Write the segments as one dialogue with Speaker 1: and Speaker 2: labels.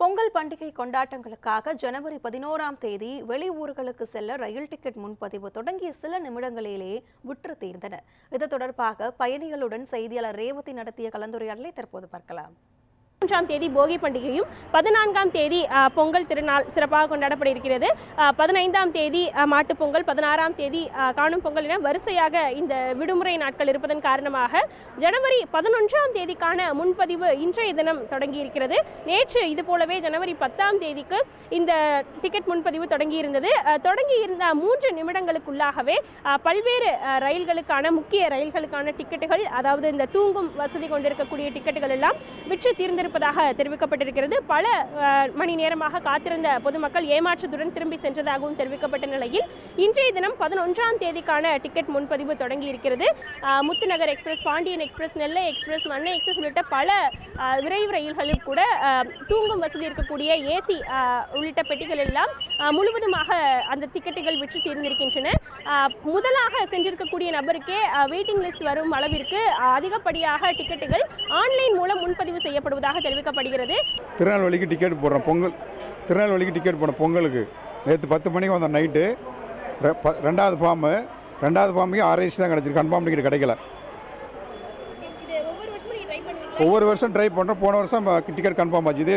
Speaker 1: பொங்கல் பண்டிகை கொண்டாட்டங்களுக்காக ஜனவரி பதினோராம் தேதி வெளியூர்களுக்கு செல்ல ரயில் டிக்கெட் முன்பதிவு தொடங்கிய சில நிமிடங்களிலேயே விற்று தீர்ந்தன இது தொடர்பாக பயணிகளுடன் செய்தியாளர் ரேவதி நடத்திய கலந்துரையாடலை தற்போது பார்க்கலாம்.
Speaker 2: பதிமூன்றாம் தேதி போகி பண்டிகையும் பதினான்காம் தேதி பொங்கல் திருநாள் சிறப்பாக கொண்டாடப்பட இருக்கிறது பதினைந்தாம் தேதி மாட்டுப் பொங்கல் பதினாறாம் தேதி காணும் பொங்கல் என வரிசையாக இந்த விடுமுறை நாட்கள் இருப்பதன் காரணமாக ஜனவரி பதினொன்றாம் தேதிக்கான முன்பதிவு இன்றைய தினம் தொடங்கி இருக்கிறது நேற்று இது போலவே ஜனவரி பத்தாம் தேதிக்கு இந்த டிக்கெட் முன்பதிவு தொடங்கி இருந்தது தொடங்கி இருந்த மூன்று நிமிடங்களுக்குள்ளாகவே பல்வேறு ரயில்களுக்கான முக்கிய ரயில்களுக்கான டிக்கெட்டுகள் அதாவது இந்த தூங்கும் வசதி கொண்டிருக்கக்கூடிய டிக்கெட்டுகள் எல்லாம் விற்று இருப்பதாக தெரிவிக்கப்பட்டிருக்கிறது. பல மணி நேரமாக காத்திருந்த பொதுமக்கள் ஏமாற்றத்துடன் திரும்பி சென்றதாகவும் தெரிவிக்கப்பட்ட நிலையில் இன்றைய தினம் பதினொன்றாம் தேதிக்கான டிக்கெட் முன்பதிவு தொடங்கி இருக்கிறது Muthunagar express Pandian express Nellai express Mannai express உள்ளிட்ட பல விரைவு ரயில்களில் கூட தூங்கும் வசதி இருக்கக்கூடிய ஏசி உள்ளிட்ட பெட்டிகள் எல்லாம் முழுவதுமாக அந்த டிக்கெட்டுகள் விற்று தீர்ந்திருக்கின்றன. முதலாக சென்றிருக்கக்கூடிய நபருக்கே வெயிட்டிங் லிஸ்ட் வரும் அளவிற்கு அதிகப்படியாக டிக்கெட்டுகள் ஆன்லைன் மூலம் முன்பதிவு செய்யப்படுவதாக தெரிவிக்கப்படுகிறது.
Speaker 3: திருநெல்வேலிக்கு டிக்கெட் போடுறோம் பொங்கல். திருநெல்வேலிக்கு டிக்கெட் போடுறோம் பொங்கலுக்கு. நேற்று பத்து மணிக்கு வந்தோம் நைட்டு ரெண்டாவது ஃபார்மு ரெண்டாவது ஃபார்முக்கு ஆர்ஐசி தான் கிடச்சிருக்கு. கன்ஃபார்ம் டிக்கெட் கிடைக்கல. ஒவ்வொரு வருஷம் ட்ரை பண்ணுறோம் போன வருஷம் டிக்கெட் கன்ஃபார்ம் ஆச்சு. இது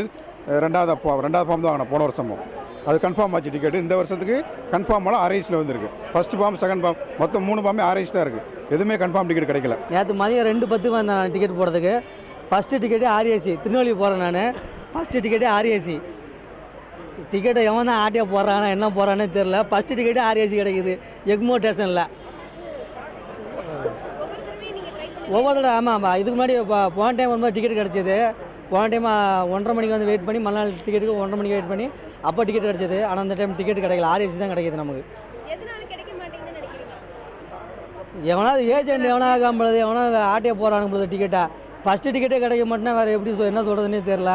Speaker 3: ரெண்டாவது ஃபார்ம் ரெண்டாவது ஃபார்ம் தான் வாங்கினோம் போன வருஷமும். அது கன்ஃபார்ம் ஆச்சு டிக்கெட் இந்த வருஷத்துக்கு கன்ஃபார்ம் ஆலாம் ஆர்ஐசியில் வந்திருக்கு. ஃபர்ஸ்ட் ஃபார்ம் செகண்ட் ஃபார்ம் மொத்தம் மூணு ஃபார்மே ஆர்ஐசி தான் இருக்குது எதுவுமே கன்ஃபார்ம் டிக்கெட் கிடைக்கல.
Speaker 4: நேற்று மதியம் ரெண்டு பத்துக்கு வந்தேன் நான் டிக்கெட் போடுறதுக்கு. ஃபஸ்ட்டு டிக்கெட்டே ஆர்ஏசி திருநெல்வேலி போகிறேன் நான். ஃபஸ்ட்டு டிக்கெட்டே ஆர்ஏசி டிக்கெட்டை எவன் தான் ஆட்டியா போடுறானா என்ன போகிறானே தெரில ஃபஸ்ட்டு டிக்கெட்டே ஆர்ஏசி கிடைக்குது. எக்மோ ஸ்டேஷனில். ஒவ்வொரு தடவை ஆமாம் ஆமாம் இதுக்கு முன்னாடி போன டைம் வரும்போது டிக்கெட் கிடச்சிது. போன டைம் ஒன்றரை மணிக்கு வந்து வெயிட் பண்ணி மறுநாள் டிக்கெட்டுக்கு ஒன்றரை மணிக்கு வெயிட் பண்ணி அப்போ டிக்கெட் கிடச்சிது. ஆனால் அந்த டைம் டிக்கெட் கிடைக்கல. ஆர்ஏசி தான் கிடைக்குது நமக்கு. எவனாவது ஏஜென்ட் எவனா காம்பளது எவனா ஆட்டையை போகிறானுங்க டிக்கெட்டா ஃபஸ்ட்டு டிக்கெட்டே கிடைக்க மாட்டேன்னா வேறு எப்படி சொ என்ன சொல்கிறதுனே தெரில